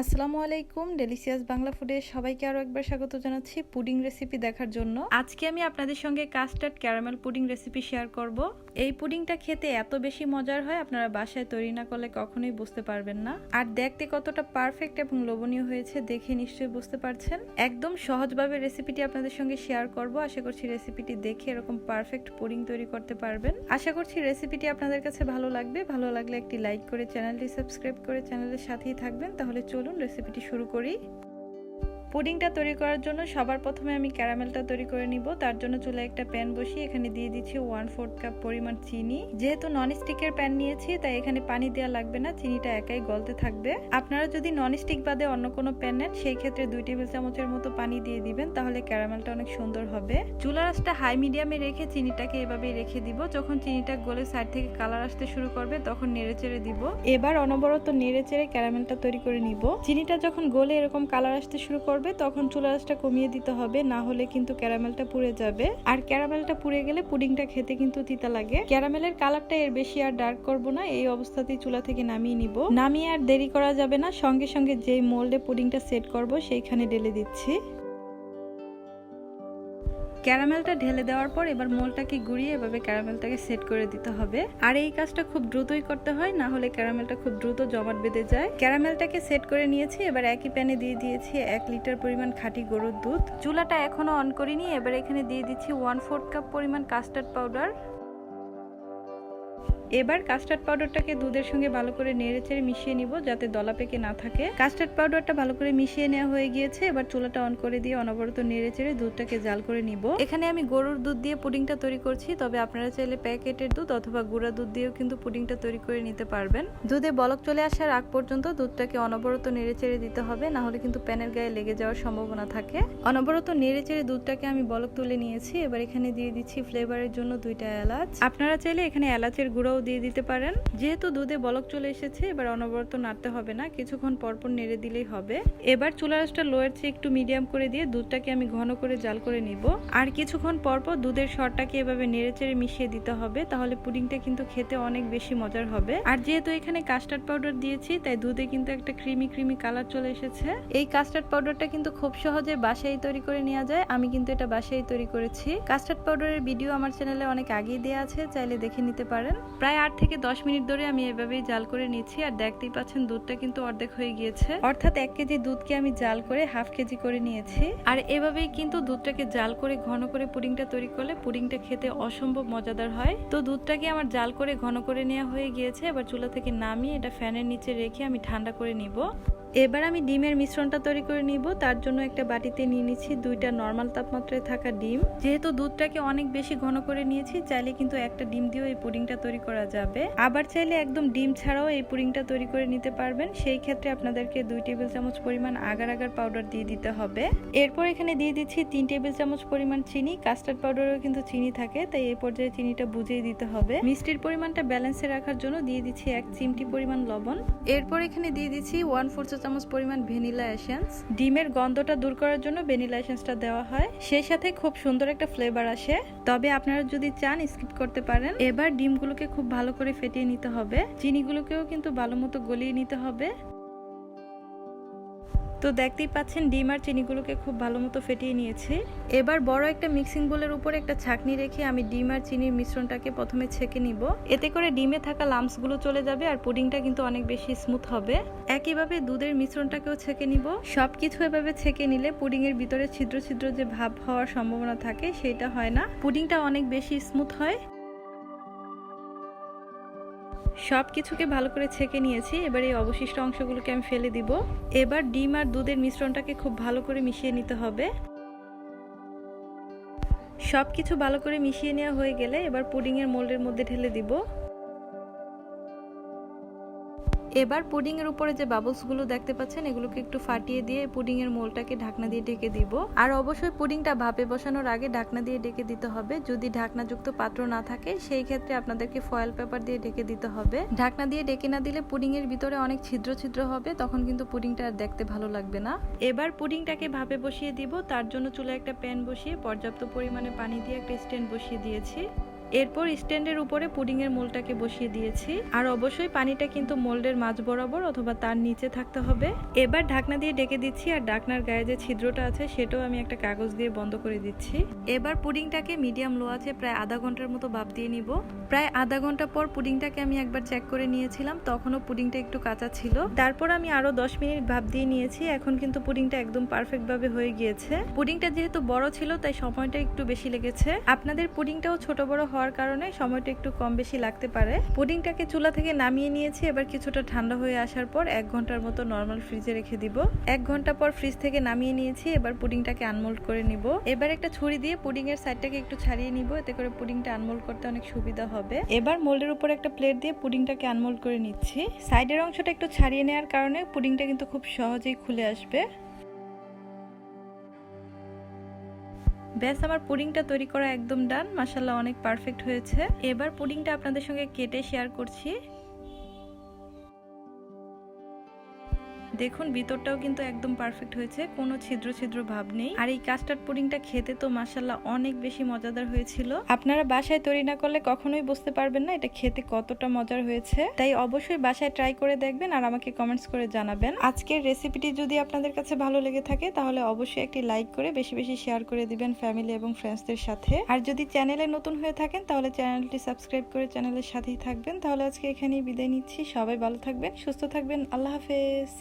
আসসালামু আলাইকুম ডেলিসিয়াস বাংলা ফুডে সবাইকে আরও একবার স্বাগত জানাচ্ছি পুডিং রেসিপি দেখার জন্য। আজকে আমি আপনাদের সঙ্গে custard caramel pudding recipe share করব। এই পুডিংটা খেতে এত বেশি মজার হয়, আপনারা বাসায় তৈরি না করলে কখনোই বুঝতে পারবেন না। আর দেখতে কতটা পারফেক্ট এবং লোভনীয় হয়েছে দেখে নিশ্চয়ই বুঝতে পারছেন। একদম সহজভাবে রেসিপিটি আপনাদের সঙ্গে শেয়ার করব। আশা করছি রেসিপিটি দেখে এরকম পারফেক্ট পুডিং তৈরি করতে পারবেন। আশা করছি রেসিপিটি আপনাদের কাছে ভালো লাগবে। ভালো লাগলে একটি লাইক করে চ্যানেলটি সাবস্ক্রাইব করে চ্যানেলের সাথেই থাকবেন। তাহলে চলুন রেসিপিটি শুরু করি। পুডিংটা তৈরি করার জন্য সবার প্রথমে আমি ক্যারামেলটা তৈরি করে নিব। তার জন্য চুলে একটা প্যান বসিয়ে এখানে দিয়ে দিচ্ছি ওয়ান ফোর্থ কাপ পরিমাণ চিনি। যেহেতু নন স্টিকের প্যান নিয়েছি, তাই এখানে পানি দেওয়া লাগবে না, চিনিটা একাই গলতে থাকবে। আপনারা যদি নন স্টিক বাদে অন্য কোনো প্যান নেন, সেই ক্ষেত্রে দুই টেবিল চামচের মতো পানি দিয়ে দিবেন, তাহলে ক্যারামেলটা অনেক সুন্দর হবে। চুলা রাসটা হাই মিডিয়ামে রেখে চিনিটাকে এভাবেই রেখে দিব। যখন চিনিটা গলে সাইড থেকে কালার আসতে শুরু করবে, তখন নেড়ে চেড়ে দিব। এবার অনবরত নেড়ে চেড়ে ক্যারামেলটা তৈরি করে নিব। চিনিটা যখন গলে এরকম কালার আসতে শুরু করবে তখন চুলা রাসটা কমিয়ে দিতে হবে, না হলে কিন্তু ক্যারামেলটা পুড়ে যাবে। আর ক্যারামেলটা পুড়ে গেলে পুডিংটা খেতে কিন্তু তিতা লাগে। ক্যারামেলের কালারটা এর বেশি আর ডার্ক করব না, এই অবস্থাতেই চুলা থেকে নামিয়ে নিব। নামিয়ে আর দেরি করা যাবে না, সঙ্গে সঙ্গে যেই মোল্ডে পুডিংটা সেট করব, সেইখানে ঢেলে দিচ্ছি। ক্যারামেলটা ঢেলে দেওয়ার পর এবার মোলটাকে গুড়িয়ে এভাবে ক্যারামেলটাকে সেট করে দিতে হবে। আর এই কাজটা খুব দ্রুতই করতে হয়, না হলে ক্যারামেলটা খুব দ্রুত জমাট বেঁধে যায়। ক্যারামেলটাকে সেট করে নিয়েছি, এবার একই প্যানে দিয়ে দিয়েছি এক লিটার পরিমাণ খাঁটি গরুর দুধ। চুলাটা এখনও অন করিনি, এবার এখানে দিয়ে দিচ্ছি ওয়ান ফোর্থ কাপ পরিমাণ কাস্টার্ড পাউডার এবার কাস্টার্ড পাউডারটাকে দুধের সঙ্গে ভালো করে নেড়ে চেড়ে মিশিয়ে নিব যাতে দলা পেকে না থাকে। কাস্টার্ড পাউডারটা ভালো করে মিশিয়ে নেওয়া হয়ে গিয়েছে। এবার চুলাটা অন করে দিয়ে অনবরত নেড়ে চেড়ে দুধটাকে জাল করে নিব। এখানে আমি গরুর দুধ দিয়ে পুডিংটা তৈরি করছি। তবে আপনারা চাইলে প্যাকেটের দুধ অথবা গুঁড়া দুধ দিয়েও কিন্তু পুডিংটা তৈরি করে নিতে পারবেন। দুধে বলক চলে আসার আগ পর্যন্ত দুধটাকে অনবরত নেড়ে চেড়ে দিতে হবে। না হলে কিন্তু প্যানের গায়ে লেগে যাওয়ার সম্ভাবনা থাকে। অনবরত নেড়ে চেড়ে দুধটাকে আমি বলক তুলে নিয়েছি। এবার এখানে দিয়ে দিচ্ছি ফ্লেভারের জন্য দুইটা এলাচ। আপনারা চাইলে এখানে এলাচের গুঁড়াও দিয়ে দিতে পারেন। যেহেতু দুধে বলক চলে এসেছে, এবার অনবরত নাড়তে হবে না, কিছুক্ষণ পরপর নেড়ে দিলেই হবে। এবার চুলা রাসটা লোয়ের চেয়ে একটু মিডিয়াম করে দিয়ে দুধটাকে আমি ঘন করে জাল করে নিব। আর কিছুক্ষণ পরপর দুধের সরটাকে এভাবে নেড়ে চেড়ে মিশিয়ে দিতে হবে, তাহলে পুডিংটা কিন্তু খেতে অনেক বেশি মজার হবে। আর যেহেতু এখানে কাস্টার্ড পাউডার দিয়েছি, তাই দুধে কিন্তু একটা ক্রিমি ক্রিমি কালার চলে এসেছে। এই কাস্টার্ড পাউডারটা কিন্তু খুব সহজে বাসায় তৈরি করে নেওয়া যায়। আমি কিন্তু এটা বাসায় তৈরি করেছি। কাস্টার্ড পাউডারের ভিডিও আমার চ্যানেলে অনেক আগেই দেওয়া আছে, চাইলে দেখে নিতে পারেন। প্রায় আট থেকে দশ মিনিট ধরে আমি এভাবেই জাল করে নিচ্ছি আর দেখতেই পাচ্ছেন দুধটা কিন্তু অর্ধেক হয়ে গিয়েছে। অর্থাৎ এক কেজি দুধকে আমি জাল করে হাফ কেজি করে নিয়েছি। আর এভাবেই কিন্তু দুধটাকে জাল করে ঘন করে পুডিংটা তৈরি করলে পুডিংটা খেতে অসম্ভব মজাদার হয়। তো দুধটাকে আমার জাল করে ঘন করে নেওয়া হয়ে গিয়েছে এবার চুলা থেকে নামিয়ে এটা ফ্যানের নিচে রেখে আমি ঠান্ডা করে নিব। এবার আমি ডিমের মিশ্রণটা তৈরি করে নিব। তার জন্য একটা বাটিতে নিয়ে নিচ্ছি দুইটা নর্মাল তাপমাত্রায় থাকা ডিম। যেহেতু দুধটাকে অনেক বেশি ঘন করে নিয়েছি, চাইলে কিন্তু একটা ডিম দিয়েও এই পুডিংটা তৈরি করা যাবে। আবার চাইলে একদম ডিম ছাড়াও এই পুডিংটা তৈরি করে নিতে পারবেন। সেই ক্ষেত্রে আপনাদেরকে দুই টেবিল চামচ পরিমাণ আগার আগার পাউডার দিয়ে দিতে হবে। এরপর এখানে দিয়ে দিচ্ছি তিন টেবিল চামচ পরিমাণ চিনি। কাস্টার্ড পাউডারেও কিন্তু চিনি থাকে, তাই এই পর্যায়ে চিনিটা বুঝিয়ে দিতে হবে। মিষ্টির পরিমাণটা ব্যালেন্সে রাখার জন্য দিয়ে দিচ্ছি এক চিমটি পরিমাণ লবণ। এরপর এখানে দিয়ে দিচ্ছি ওয়ান ফোর চামচ পরিমাণ ভ্যানিলা এসেন্স। ডিমের গন্ধটা দূর করার জন্য ভ্যানিলা এসেন্সটা দেওয়া হয়। সেই সাথে খুব সুন্দর একটা ফ্লেভার আসে। তবে আপনারা যদি চান স্কিপ করতে পারেন। এবার ডিমগুলোকে খুব ভালো করে ফেটিয়ে নিতে হবে। চিনিগুলোকেও কিন্তু ভালো মতো গলিয়ে নিতে হবে। তো দেখতেই পাচ্ছেন ডিম আর চিনিগুলোকে খুব ভালো মতো ফেটিয়ে নিয়েছি। এবার বড় একটা মিক্সিং বোলের উপরে একটা ছাকনি রেখে আমি ডিম আর চিনির মিশ্রণটাকে প্রথমে ছেঁকে নিব। এতে করে ডিমে থাকা লাম্পসগুলো চলে যাবে আর পুডিংটা কিন্তু অনেক বেশি স্মুথ হবে। একইভাবে দুধের মিশ্রণটাকেও ছেঁকে নিব। সবকিছু এভাবে ছেঁকে নিলে পুডিং এর ভিতরে ছিদ্র ছিদ্র যে ভাব হওয়ার সম্ভাবনা থাকে সেটা হয় না। পুডিংটা অনেক বেশি স্মুথ হয়। সব কিছুকে ভালো করে ছেঁকে নিয়েছি। এবার এই অবশিষ্ট অংশগুলোকে আমি ফেলে দিব। এবার ডিম আর দুধের মিশ্রণটাকে খুব ভালো করে মিশিয়ে নিতে হবে। সব কিছু ভালো করে মিশিয়ে নেওয়া হয়ে গেলে এবার পুডিংয়ের মোল্ডের মধ্যে ঢেলে দিব। এবার পুডিং এর উপরে যে বাবলসগুলো দেখতে পাচ্ছেন, এগুলোকে একটু ফাটিয়ে দিয়ে পুডিং এর মোলটাকে ঢাকনা দিয়ে ঢেকে দিব। আর অবশ্যই পুডিংটা ভাপে বসানোর আগে ঢাকনা দিয়ে ঢেকে দিতে হবে। যদি ঢাকনাযুক্ত পাত্র না থাকে, সেই ক্ষেত্রে আপনাদেরকে ফয়েল পেপার দিয়ে ঢেকে দিতে হবে। ঢাকনা দিয়ে ঢেকে না দিলে পুডিং এর ভিতরে অনেক ছিদ্র ছিদ্র হবে, তখন কিন্তু পুডিংটা আর দেখতে ভালো লাগবে না। এবার পুডিংটাকে ভাপে বসিয়ে দিব। তার জন্য চুলে একটা প্যান বসিয়ে পর্যাপ্ত পরিমাণে পানি দিয়ে একটা স্ট্যান্ড বসিয়ে দিয়েছি। এরপর স্ট্যান্ডের উপরে পুডিং এর মোলটাকে বসিয়ে দিয়েছি। আর অবশ্যই পানিটা কিন্তু মোল্ডের মাঝ বরাবর অথবা তার নিচে থাকতে হবে। এবার ঢাকনা দিয়ে ডেকে দিচ্ছি আর ঢাকনার গায়ে যে ছিদ্রটা আছে সেটাও আমি একটা কাগজ দিয়ে বন্ধ করে দিচ্ছি। এবার পুডিংটাকে মিডিয়াম লো আছে প্রায় আধা ঘণ্টার মতো ভাপ দিয়ে নিব। প্রায় আধা ঘণ্টা পর পুডিংটাকে আমি একবার চেক করে নিয়েছিলাম। তখনও পুডিংটা একটু কাঁচা ছিল। তারপর আমি আরও দশ মিনিট ভাপ দিয়ে নিয়েছি। এখন কিন্তু পুডিংটা একদম পারফেক্ট ভাবে হয়ে গিয়েছে। পুডিংটা যেহেতু বড় ছিল, তাই সময়টা একটু বেশি লেগেছে। আপনাদের পুডিংটাও ছোট বড় হওয়ার কারণে সময়টা একটু কম বেশি লাগতে পারে। পুডিংটাকে চুলা থেকে নামিয়ে নিয়েছি। এবার কিছুটা ঠান্ডা হয়ে আসার পর এক ঘণ্টার মতো নর্মাল ফ্রিজে রেখে দিব। এক ঘণ্টা পর ফ্রিজ থেকে নামিয়ে নিয়েছি। এবার পুডিংটাকে আনমোল্ড করে নিব। এবার একটা ছুরি দিয়ে পুডিং এর সাইডটাকে একটু ছাড়িয়ে নিব। এতে করে পুডিংটা আনমোল্ড করতে অনেক সুবিধা হবে। এবার মোল্ডের উপর একটা প্লেট দিয়ে পুডিংটাকে আনমোল্ড করে নিচ্ছি। সাইডের অংশটা একটু ছাড়িয়ে নেওয়ার কারণে পুডিংটা কিন্তু খুব সহজেই খুলে আসবে। ব্যাস আমার পুডিংটা তৈরি করা একদম ডান মাসাল্লাহ অনেক পারফেক্ট হয়েছে। এবার পুডিংটা আপনাদের সঙ্গে কেটে শেয়ার করছি। দেখুন, ভিতরটাও কিন্তু একদম পারফেক্ট হয়েছে, কোনো ছিদ্র ছিদ্র ভাব নেই। আর এই কাস্টার্ড পুডিংটা খেতে তো মাসাল্লাহ অনেক বেশি মজাদার হয়েছিল। আপনারা বাসায় তৈরি না করলে কখনোই বুঝতে পারবেন না এটা খেতে কতটা মজার হয়েছে। তাই অবশ্যই বাসায় ট্রাই করে দেখবেন আর আমাকে কমেন্টস করে জানাবেন। আজকের রেসিপিটি যদি আপনাদের কাছে ভালো লেগে থাকে, তাহলে অবশ্যই একটি লাইক করে বেশি বেশি শেয়ার করে দিবেন ফ্যামিলি এবং ফ্রেন্ডসদের সাথে। আর যদি চ্যানেলে নতুন হয়ে থাকেন, তাহলে চ্যানেলটি সাবস্ক্রাইব করে চ্যানেলের সাথেই থাকবেন। তাহলে আজকে এখানেই বিদায় নিচ্ছি। সবাই ভালো থাকবেন, সুস্থ থাকবেন। আল্লাহ হাফেজ।